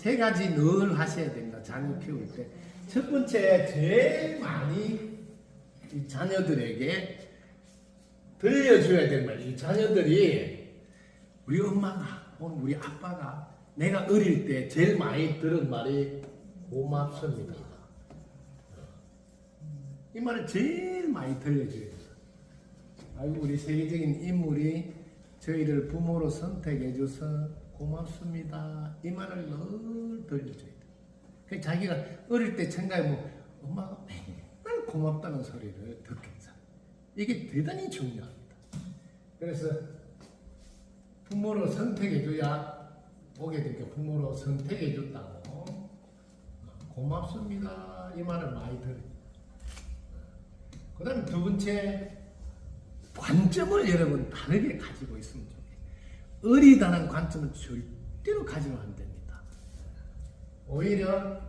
세 가지 늘 하셔야 됩니다. 자녀 키울 때. 첫 번째, 제일 많이 이 자녀들에게 들려줘야 되는 말. 이 자녀들이 우리 엄마가, 오늘 우리 아빠가 내가 어릴 때 제일 많이 들은 말이 고맙습니다. 이 말을 제일 많이 들려줘야 돼요. 아이고, 우리 세계적인 인물이 저희를 부모로 선택해 줘서 고맙습니다. 이 말을 늘 들려줘야 돼요. 그 자기가 어릴 때 생각해 뭐 엄마가 맨날 고맙다는 소리를 듣겠어. 이게 대단히 중요합니다. 그래서 부모로 선택해 줘야 보게 되니까 부모로 선택해 줬다고 고맙습니다. 이 말을 많이 들어요. 그 다음 두 번째 관점을 여러분 다르게 가지고 있으면 좋겠어요. 어리다는 관점은 절대로 가지면 안 됩니다. 오히려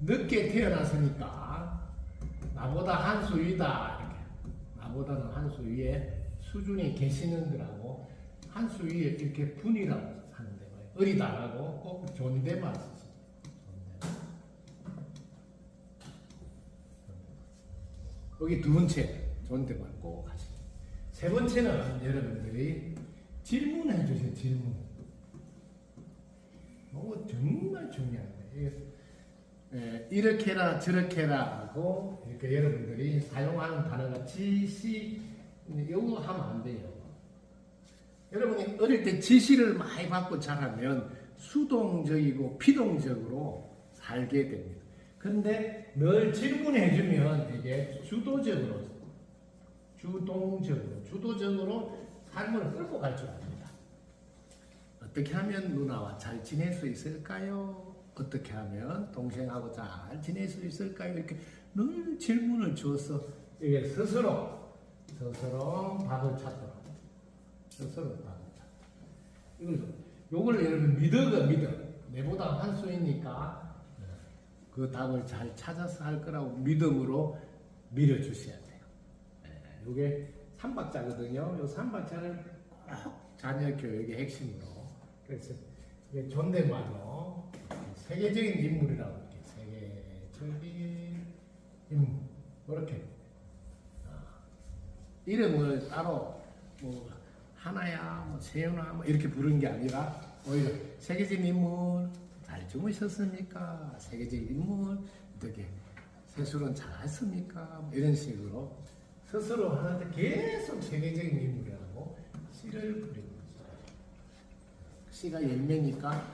늦게 태어났으니까 나보다 한 수 위다 이렇게 나보다는 한 수 위에 수준이 계시는 거라고 한 수 위에 이렇게 분이라고 하는데. 어리다라고 꼭 쓰시죠. 여기 두 번째 존댓말 꼭 하시고 세 번째는 여러분들이 질문해 주세요 질문 이거 정말 중요합니다 이게, 에, 이렇게 해라 저렇게 해라 하고 이렇게 여러분들이 사용하는 단어가 지시 이거 하면 안 돼요. 여러분이 어릴 때 지시를 많이 받고 자라면 수동적이고 피동적으로 살게 됩니다. 근데 늘 질문해 주면 이게 주도적으로, 주동적으로, 주도적으로 삶을 끌고 갈 줄 압니다. 어떻게 하면 누나와 잘 지낼 수 있을까요? 어떻게 하면 동생하고 잘 지낼 수 있을까요? 이렇게 늘 질문을 주어서 이게 스스로, 스스로 답을 찾도록. 스스로 답을 찾도록. 이걸, 요걸 여러분 믿어가 믿어. 내보다 한 수이니까 그 답을 잘 찾아서 할 거라고 믿음으로 밀어주셔야. 예, 이게 삼박자거든요. 이 삼박자는 꼭 자녀 교육의 핵심으로. 그래서 이게 존댓말로 세계적인 인물이라고 이렇게 세계적인 인물 이렇게 아, 이름을 따로 뭐 하나야, 뭐 세연아, 뭐 이렇게 부르는 게 아니라 오히려 세계적인 인물 잘 주무셨습니까? 세계적인 인물 어떻게 세술은 잘했습니까? 뭐 이런 식으로 스스로 하는데 계속 세계적인 인물이라고 씨를 부리는 거죠. 씨가 열매니까